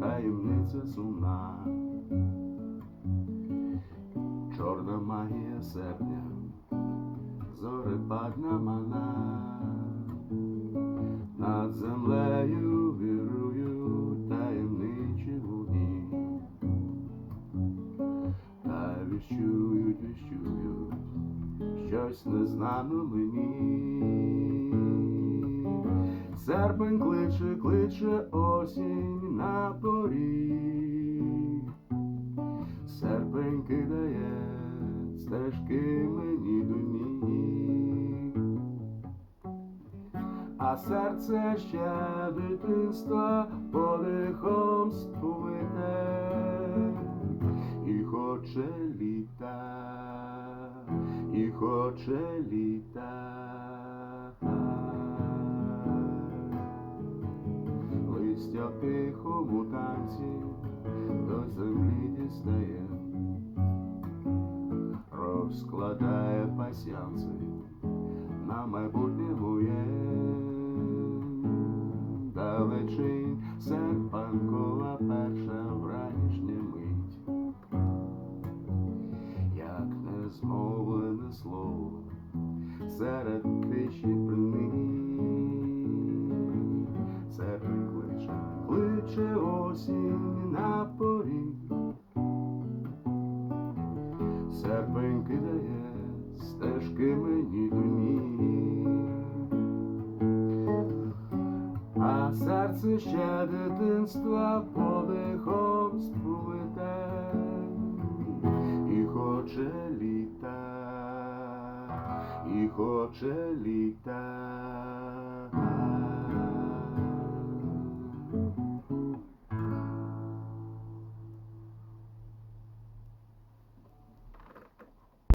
таємниця сумна, чорна магія серпня, зорепадна мана, над землею вірують таємничі вогні, та віщують, віщують щось незнано мені. Серпень кличе, кличе осінь на поріг. Серпень кидає стежки мені до ніг. А серце ще дитинства подихом сповите і хоче літа, і хоче літа. Тихому танці до землі дістає, розкладає пасянці на майбутнє моє. Далечінь серпанкова перша вранішня мить, як незмовлене слово серед тиші кличе осінь на поріг. Серпень кидає стежки мені до ніг. А серце ще дитинства подихом сплите і хоче літа, і хоче літа.